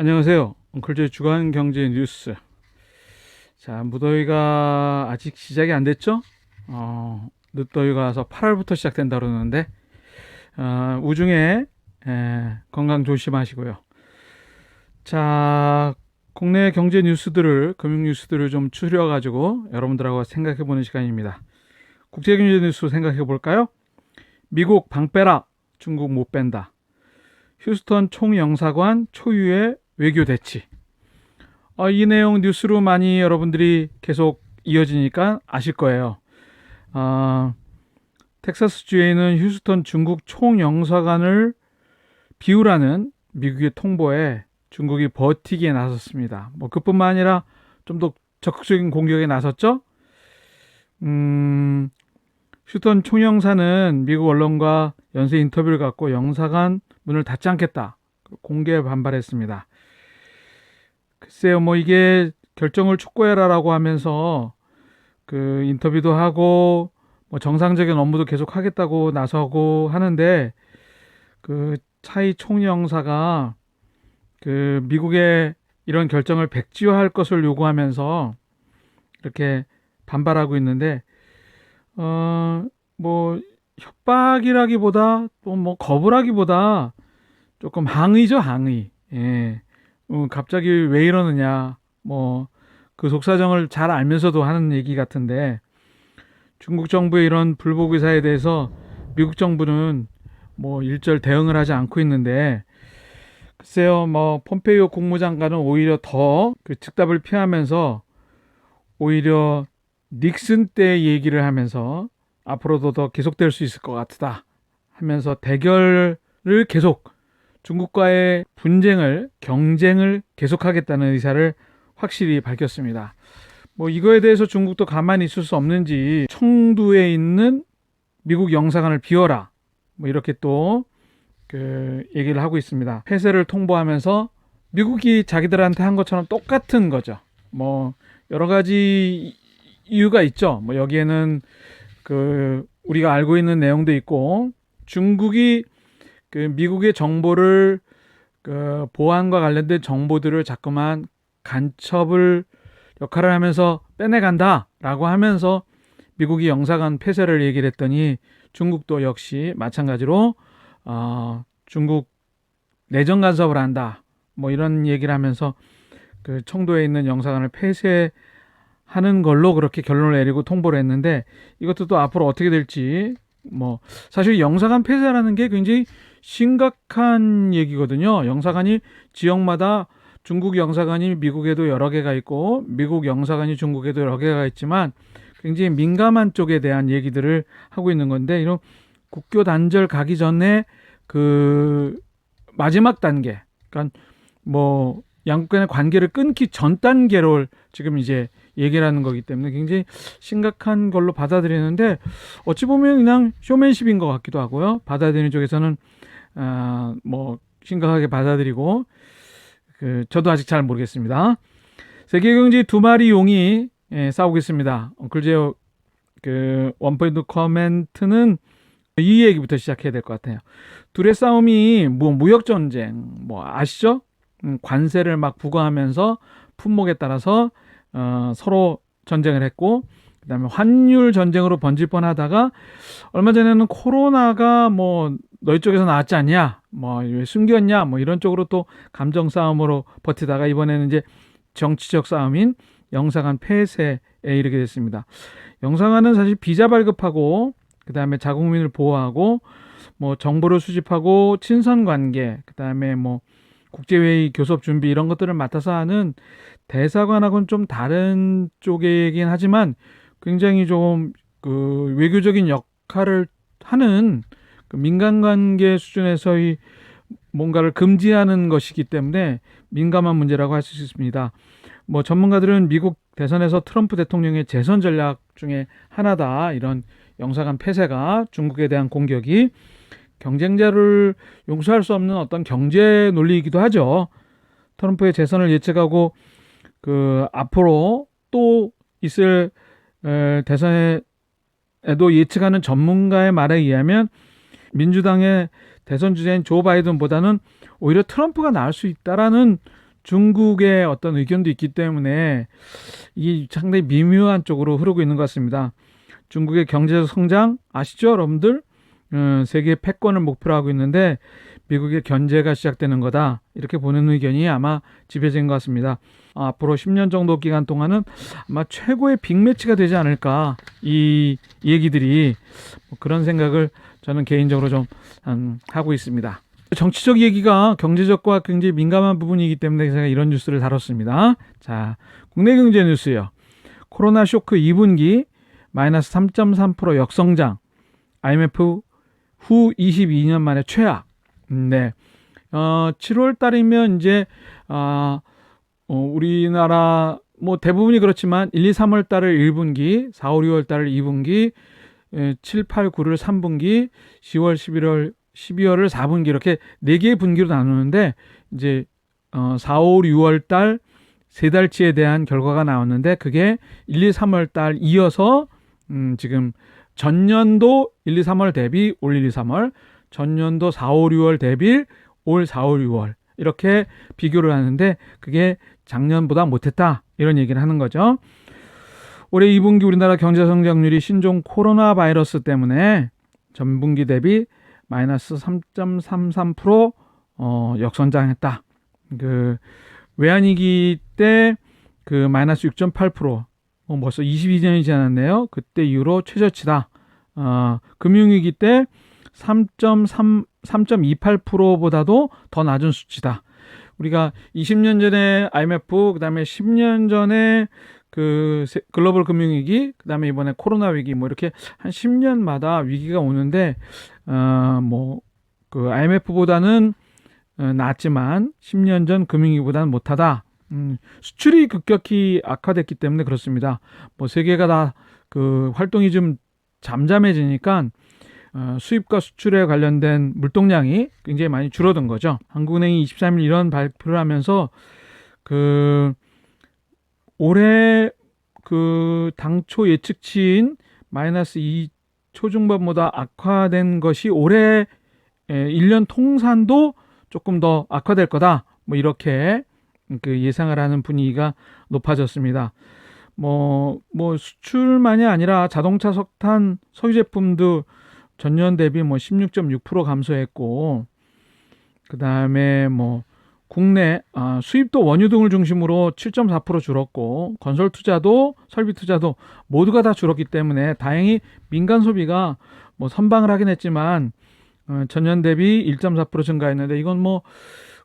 안녕하세요. 엉클즈의 주간 경제 뉴스. 자, 무더위가 아직 시작이 안 됐죠? 어, 늦더위가 와서 8월부터 시작된다 그러는데, 어, 우중에 에, 건강 조심하시고요. 자, 국내 경제 뉴스들을, 금융 뉴스들을 좀 추려가지고 여러분들하고 생각해보는 시간입니다. 국제 경제 뉴스 생각해볼까요? 미국 방 빼라, 중국 못 뺀다. 휴스턴 총영사관 초유의 외교 대치. 어, 이 내용 뉴스로 많이 여러분들이 계속 이어지니까 아실 거예요. 어, 텍사스주에 있는 휴스턴 중국 총영사관을 비우라는 미국의 통보에 중국이 버티기에 나섰습니다. 뭐 그뿐만 아니라 좀 더 적극적인 공격에 나섰죠. 음, 휴스턴 총영사는 미국 언론과 연쇄 인터뷰를 갖고 영사관 문을 닫지 않겠다. 공개 반발했습니다. 글쎄요, 뭐 이게 결정을 촉구해라라고 하면서 그 인터뷰도 하고 뭐 정상적인 업무도 계속 하겠다고 나서고 하는데 그 차이 총영사가 그 미국의 이런 결정을 백지화할 것을 요구하면서 이렇게 반발하고 있는데 어 뭐 협박이라기보다 또 뭐 거부라기보다 조금 항의죠 항의. 예. 어, 갑자기 왜 이러느냐. 뭐 그 속사정을 잘 알면서도 하는 얘기 같은데 중국 정부의 이런 불복 의사에 대해서 미국 정부는 뭐 일절 대응을 하지 않고 있는데 글쎄요 뭐 폼페이오 국무장관은 오히려 더 그 즉답을 피하면서 오히려 닉슨 때 얘기를 하면서 앞으로도 더 계속될 수 있을 것 같다 하면서 대결을 계속 중국과의 분쟁을 경쟁을 계속하겠다는 의사를 확실히 밝혔습니다. 뭐 이거에 대해서 중국도 가만히 있을 수 없는지 청두에 있는 미국 영사관을 비워라 뭐 이렇게 또 그 얘기를 하고 있습니다. 폐쇄를 통보하면서 미국이 자기들한테 한 것처럼 똑같은 거죠. 뭐 여러 가지 이유가 있죠. 뭐 여기에는 그 우리가 알고 있는 내용도 있고 중국이 그 미국의 정보를 그 보안과 관련된 정보들을 자꾸만 간첩을 역할을 하면서 빼내간다라고 하면서 미국이 영사관 폐쇄를 얘기를 했더니 중국도 역시 마찬가지로 어, 중국 내정 간섭을 한다. 뭐 이런 얘기를 하면서 그 청도에 있는 영사관을 폐쇄하는 걸로 그렇게 결론을 내리고 통보를 했는데 이것도 또 앞으로 어떻게 될지 뭐 사실 영사관 폐쇄라는 게 굉장히 심각한 얘기거든요. 영사관이 지역마다 중국 영사관이 미국에도 여러 개가 있고 미국 영사관이 중국에도 여러 개가 있지만 굉장히 민감한 쪽에 대한 얘기들을 하고 있는 건데 이런 국교 단절 가기 전에 그 마지막 단계, 그러니까 뭐 양국 간의 관계를 끊기 전 단계로 지금 이제 얘기를 하는 거기 때문에 굉장히 심각한 걸로 받아들이는데 어찌 보면 그냥 쇼맨십인 것 같기도 하고요. 받아들이는 쪽에서는 아, 뭐 심각하게 받아들이고 그 저도 아직 잘 모르겠습니다. 세계 경제 두 마리 용이 예, 싸우고 있습니다. 엉클제어 그 원포인트 커멘트는 이 얘기부터 시작해야 될 것 같아요. 둘의 싸움이 뭐 무역 전쟁 뭐 아시죠? 음, 관세를 막 부과하면서 품목에 따라서 어, 서로 전쟁을 했고 그다음에 환율 전쟁으로 번질 뻔하다가 얼마 전에는 코로나가 뭐 너희 쪽에서 나왔지 않냐 뭐 왜 숨겼냐 뭐 이런 쪽으로 또 감정 싸움으로 버티다가 이번에는 이제 정치적 싸움인 영사관 폐쇄에 이르게 됐습니다. 영사관은 사실 비자 발급하고 그다음에 자국민을 보호하고 뭐 정보를 수집하고 친선 관계 그다음에 뭐 국제회의 교섭 준비 이런 것들을 맡아서 하는 대사관하고는 좀 다른 쪽이긴 하지만 굉장히 좀 그 외교적인 역할을 하는 그 민간관계 수준에서의 뭔가를 금지하는 것이기 때문에 민감한 문제라고 할 수 있습니다. 뭐 전문가들은 미국 대선에서 트럼프 대통령의 재선 전략 중에 하나다 이런 영사관 폐쇄가 중국에 대한 공격이 경쟁자를 용서할 수 없는 어떤 경제 논리이기도 하죠. 트럼프의 재선을 예측하고 그 앞으로 또 있을 에, 대선에도 예측하는 전문가의 말에 의하면 민주당의 대선 주자인 조 바이든보다는 오히려 트럼프가 나을 수 있다라는 중국의 어떤 의견도 있기 때문에 이 상당히 미묘한 쪽으로 흐르고 있는 것 같습니다. 중국의 경제적 성장 아시죠, 여러분들? 어, 세계 패권을 목표로 하고 있는데 미국의 견제가 시작되는 거다 이렇게 보는 의견이 아마 지배적인 것 같습니다. 아, 앞으로 10년 정도 기간 동안은 아마 최고의 빅매치가 되지 않을까 이 얘기들이 뭐 그런 생각을 저는 개인적으로 좀 음, 하고 있습니다. 정치적 얘기가 경제적과 굉장히 민감한 부분이기 때문에 제가 이런 뉴스를 다뤘습니다. 자, 국내 경제 뉴스요. 코로나 쇼크 2분기 마이너스 3.3% 역성장. IMF 후 22년 만에 최악. 네. 어, 7월 달이면 이제 아 어, 우리나라 뭐 대부분이 그렇지만 1, 2, 3월 달을 1분기, 4, 5, 6월 달을 2분기, 7, 8, 9를 3분기, 10월, 11월, 12월을 4분기 이렇게 네 개의 분기로 나누는데 이제 어, 4, 5, 6월 달 세 달치에 대한 결과가 나왔는데 그게 1, 2, 3월 달 이어서 음, 지금 전년도 1, 2, 3월 대비 올 1, 2, 3월, 전년도 4, 5, 6월 대비 올 4, 5, 6월 이렇게 비교를 하는데 그게 작년보다 못했다 이런 얘기를 하는 거죠. 올해 2분기 우리나라 경제 성장률이 신종 코로나 바이러스 때문에 전분기 대비 마이너스 3.33% 어, 역선장했다. 그 외환위기 때 그 마이너스 6.8% 어, 벌써 22년이 지났네요. 그때 이후로 최저치다. 어, 금융위기 때 3.3 3.28%보다도 더 낮은 수치다. 우리가 20년 전에 IMF, 그다음에 10년 전에 그 글로벌 금융 위기, 그다음에 이번에 코로나 위기 뭐 이렇게 한 10년마다 위기가 오는데 어뭐그 IMF보다는 어, 낫지만 10년 전 금융위기보다는 못하다. 음, 수출이 급격히 악화됐기 때문에 그렇습니다. 뭐 세계가 다 그 활동이 좀 잠잠해지니까 어, 수입과 수출에 관련된 물동량이 굉장히 많이 줄어든 거죠. 한국은행이 23일 이런 발표를 하면서 그 올해 그 당초 예측치인 마이너스 2 초중반보다 악화된 것이 올해 1년 통산도 조금 더 악화될 거다. 뭐 이렇게 그 예상을 하는 분위기가 높아졌습니다. 뭐, 뭐 수출만이 아니라 자동차, 석탄, 석유 제품도 전년 대비 뭐 16.6% 감소했고, 그 다음에 뭐 국내 아, 수입도 원유 등을 중심으로 7.4% 줄었고, 건설 투자도 설비 투자도 모두가 다 줄었기 때문에 다행히 민간 소비가 뭐 선방을 하긴 했지만 어, 전년 대비 1.4% 증가했는데 이건 뭐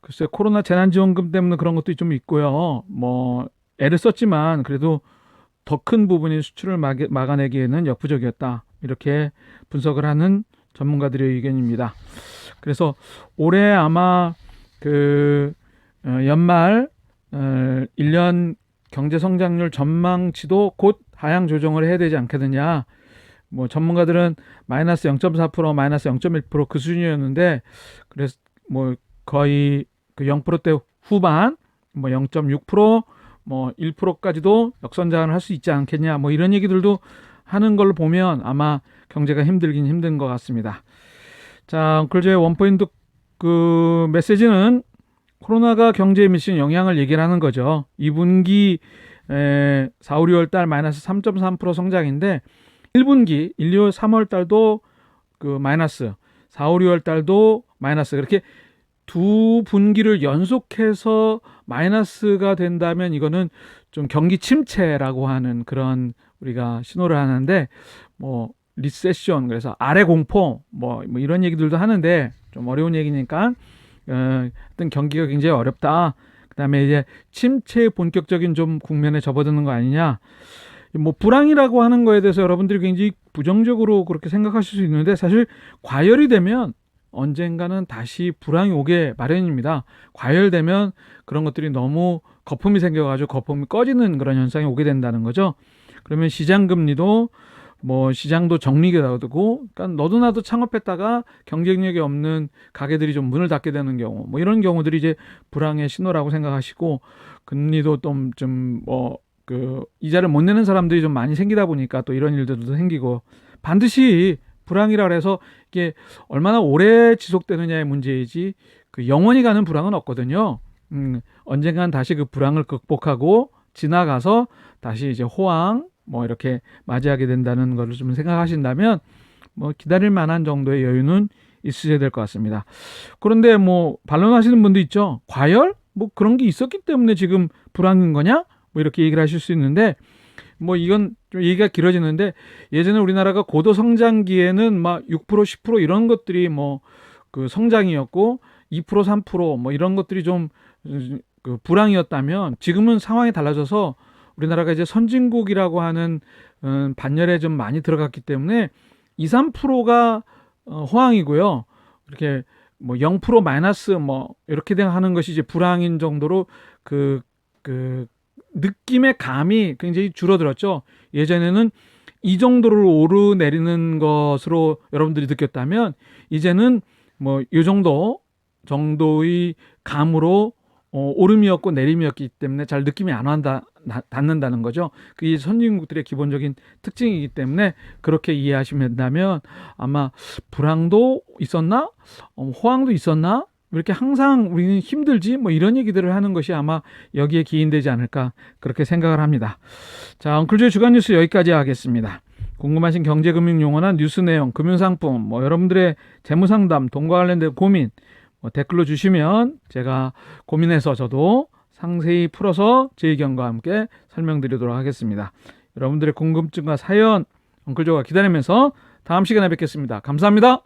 글쎄 코로나 재난지원금 때문에 그런 것도 좀 있고요. 뭐 애를 썼지만 그래도 더 큰 부분이 수출을 막아내기에는 역부족이었다. 이렇게 분석을 하는 전문가들의 의견입니다. 그래서 올해 아마 그 어, 연말 1년 경제 성장률 전망치도 곧 하향 조정을 해야 되지 않겠느냐. 뭐 전문가들은 마이너스 0.4% 마이너스 0.1%그 수준이었는데 그래서 뭐 거의 그 0%대 후반 뭐 0.6%뭐 1%까지도 역선장을 할 수 있지 않겠냐 뭐 이런 얘기들도 하는 걸 보면 아마 경제가 힘들긴 힘든 것 같습니다. 자, 엉클즈의 원포인트 그 메시지는 코로나가 경제에 미친 영향을 얘기를 하는 거죠. 2분기 에, 4, 5, 6월 달 마이너스 3.3% 성장인데 1분기 1, 2월 3월 달도 그 마이너스 4, 5, 6월 달도 마이너스 그렇게 두 분기를 연속해서 마이너스가 된다면 이거는 좀 경기 침체라고 하는 그런 우리가 신호를 하는데 뭐 리세션 그래서 아래 공포 뭐, 뭐 이런 얘기들도 하는데 좀 어려운 얘기니까 어, 어떤 경기가 굉장히 어렵다. 그다음에 이제 침체 본격적인 좀 국면에 접어드는 거 아니냐. 뭐 불황이라고 하는 거에 대해서 여러분들이 굉장히 부정적으로 그렇게 생각하실 수 있는데 사실 과열이 되면 언젠가는 다시 불황이 오게 마련입니다. 과열되면 그런 것들이 너무 거품이 생겨가지고 거품이 꺼지는 그런 현상이 오게 된다는 거죠. 그러면 시장 금리도 뭐 시장도 정리가 되고 그러니까 너도 나도 창업했다가 경쟁력이 없는 가게들이 좀 문을 닫게 되는 경우 뭐 이런 경우들이 이제 불황의 신호라고 생각하시고 금리도 좀좀뭐 그 이자를 못 내는 사람들이 좀 많이 생기다 보니까 또 이런 일들도 생기고 반드시 불황이라 그래서 이게 얼마나 오래 지속되느냐의 문제이지 그 영원히 가는 불황은 없거든요. 음, 언젠간 다시 그 불황을 극복하고 지나가서 다시 이제 호황 뭐 이렇게 맞이하게 된다는 것을 좀 생각하신다면 뭐 기다릴 만한 정도의 여유는 있으셔야 될 것 같습니다. 그런데 뭐 반론하시는 분도 있죠. 과열? 뭐 그런 게 있었기 때문에 지금 불황인 거냐? 뭐 이렇게 얘기를 하실 수 있는데 뭐 이건 좀 얘기가 길어지는데 예전에 우리나라가 고도 성장기에는 막 6% 10% 이런 것들이 뭐 그 성장이었고 2% 3%뭐 이런 것들이 좀 그 불황이었다면 지금은 상황이 달라져서 우리나라가 이제 선진국이라고 하는 음, 반열에 좀 많이 들어갔기 때문에 2, 3%가 어, 호황이고요. 이렇게 뭐 0% 마이너스 뭐 이렇게 하는 것이 이제 불황인 정도로 그, 그 느낌의 감이 굉장히 줄어들었죠. 예전에는 이 정도를 오르내리는 것으로 여러분들이 느꼈다면 이제는 뭐 이 정도 정도의 감으로 어, 오름이었고 내림이었기 때문에 잘 느낌이 안 완다 나- 닿는다는 거죠. 그게 선진국들의 기본적인 특징이기 때문에 그렇게 이해하시면 된다면 아마 불황도 있었나 어, 호황도 있었나 이렇게 항상 우리는 힘들지 뭐 이런 얘기들을 하는 것이 아마 여기에 기인되지 않을까 그렇게 생각을 합니다. 자, 엉클조의 주간 뉴스 여기까지 하겠습니다. 궁금하신 경제금융 용어나 뉴스 내용, 금융상품, 뭐 여러분들의 재무상담, 돈과 관련된 고민 뭐 댓글로 주시면 제가 고민해서 저도 상세히 풀어서 제 의견과 함께 설명드리도록 하겠습니다. 여러분들의 궁금증과 사연 엉클조가 기다리면서 다음 시간에 뵙겠습니다. 감사합니다.